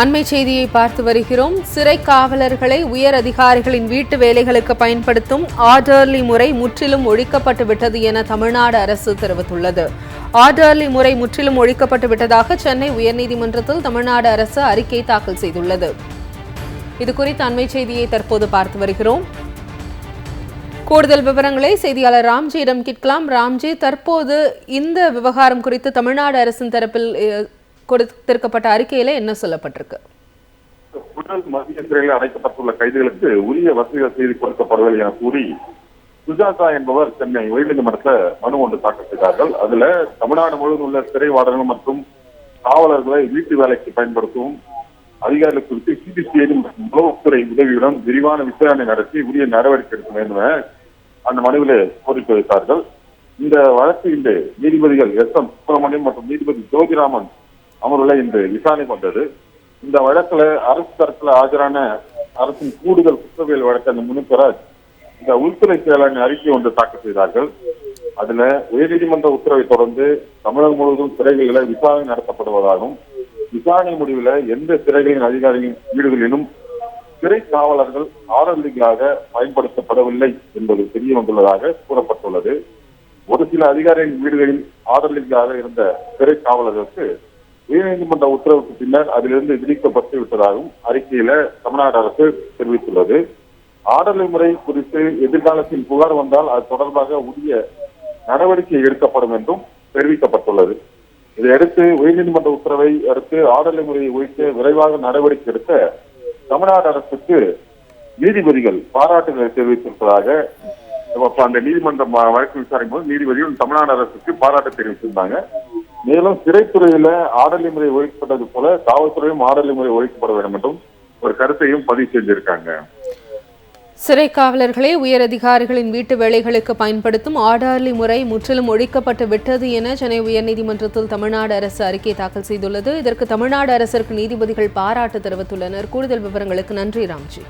அண்மை செய்தியை பார்த்து வருகிறோம். சிறை காவலர்களை உயர் அதிகாரிகளின் வீட்டு வேலைகளுக்கு பயன்படுத்தும் ஆர்டர்லி முறை முற்றிலும் ஒழிக்கப்பட்டு விட்டது என தமிழ்நாடு அரசு தெரிவித்துள்ளது. ஆர்டர்லி முறை முற்றிலும் ஒழிக்கப்பட்டு விட்டதாக சென்னை உயர்நீதிமன்றத்தில் தமிழ்நாடு அரசு அறிக்கை தாக்கல் செய்துள்ளது. இது குறித்த அண்மை செய்தியை தற்போது பார்த்து வருகிறோம். கூடுதல் விவரங்களை செய்தியாளர் ராம்ஜியிடம் கேட்கலாம். ராம்ஜி தற்போது இந்த விவகாரம் குறித்து தமிழ்நாடு அரசின் தரப்பில் கொடுத்திருக்கப்பட்ட அறிக்கையில என்ன சொல்லப்பட்டிருக்கு? புழல் மத்திய சிறையில் அடைக்கப்பட்டுள்ள கைதிகளுக்கு உரிய வசதிகள் செய்து கொடுக்கப்படவில்லை என கூறி சுஜாதா என்பவர் சென்னை உயர்நீதிமன்றத்தில் மனு ஒன்று தாக்கல் செய்தார்கள். அதுல தமிழ்நாடு முழுவதும் உள்ள சிறை மற்றும் காவலர்களை வீட்டு வேலைக்கு பயன்படுத்தவும் அதிகாரிகள் குறித்து சிபிசிஐ மற்றும் உளவுத்துறை உதவியுடன் விரிவான விசாரணை நடத்தி உரிய நடவடிக்கை எடுக்க வேண்டும் என அந்த மனுவில கோரிக்கை வைத்தார்கள். இந்த வழக்கு இன்று நீதிபதிகள் எஸ் எம் சுப்பிரமணியம் மற்றும் நீதிபதி ஜோதிராமன் அமர்வுல இன்று விசாரணை கொண்டது இந்த வழக்குல அரசு தரப்புல ஆஜரான அரசின் கூடுதல் குற்றவியல் வழக்கறிஞர் முனிப்பராஜ் இந்த உள்துறை செயலாளர் அறிக்கை ஒன்று தாக்கல் செய்தார்கள். அதுல உயர்நீதிமன்ற உத்தரவை தொடர்ந்து தமிழகம் முழுவதும் சிறைகளில் விசாரணை நடத்தப்படுவதாகவும் விசாரணை முடிவில் எந்த சிறைகளின் அதிகாரிகளின் வீடுகளிலும் சிறை காவலர்கள் ஆரம்பிகளாக பயன்படுத்தப்படவில்லை என்பது தெரிய வந்துள்ளதாக கூறப்பட்டுள்ளது. ஒரு சில அதிகாரிகளின் வீடுகளில் ஆர்டர்லிங்காக இருந்த சிறை காவலர்களுக்கு உயர்நீதிமன்ற உத்தரவுக்கு பின்னர் அதிலிருந்து விதிக்கப்பட்டு விட்டதாகவும் அறிக்கையில தமிழ்நாடு அரசு தெரிவித்துள்ளது. ஆர்டர்லி முறை குறித்து எதிர்காலத்தில் புகார் வந்தால் அது தொடர்பாக உரிய நடவடிக்கை எடுக்கப்படும் என்றும் தெரிவிக்கப்பட்டுள்ளது. இதையடுத்து உயர்நீதிமன்ற உத்தரவை அடுத்து ஆர்டர்லி முறையை ஒழிக்க விரைவாக நடவடிக்கை எடுக்க தமிழ்நாடு அரசுக்கு நீதிபதிகள் பாராட்டுகளை தெரிவித்திருப்பதாக அந்த நீதிமன்ற வழக்கு விசாரிக்கும் போது நீதிபதிகள் தமிழ்நாடு அரசுக்கு பாராட்டு தெரிவித்திருந்தாங்க. மேலும் சிறைத்துறையில ஆடலி முறை ஒழிக்கப்பட்டது போல காவல்துறையும் ஆடலி முறை ஒழிக்கப்பட வேண்டும் என்றும் ஒரு கருத்தையும் பதிவு செஞ்சிருக்காங்க. சிறை காவலர்களை உயர் அதிகாரிகளின் வீட்டு வேலைகளுக்கு பயன்படுத்தும் ஆர்டர்லி முறை முற்றிலும் ஒழிக்கப்பட்டு விட்டது என சென்னை உயர்நீதிமன்றத்தில் தமிழ்நாடு அரசு அறிக்கை தாக்கல் செய்துள்ளது. இதற்கு தமிழ்நாடு அரசிற்கு நீதிபதிகள் பாராட்டு தெரிவித்துள்ளனர். கூடுதல் விவரங்களுக்கு நன்றி ராம்ஜி.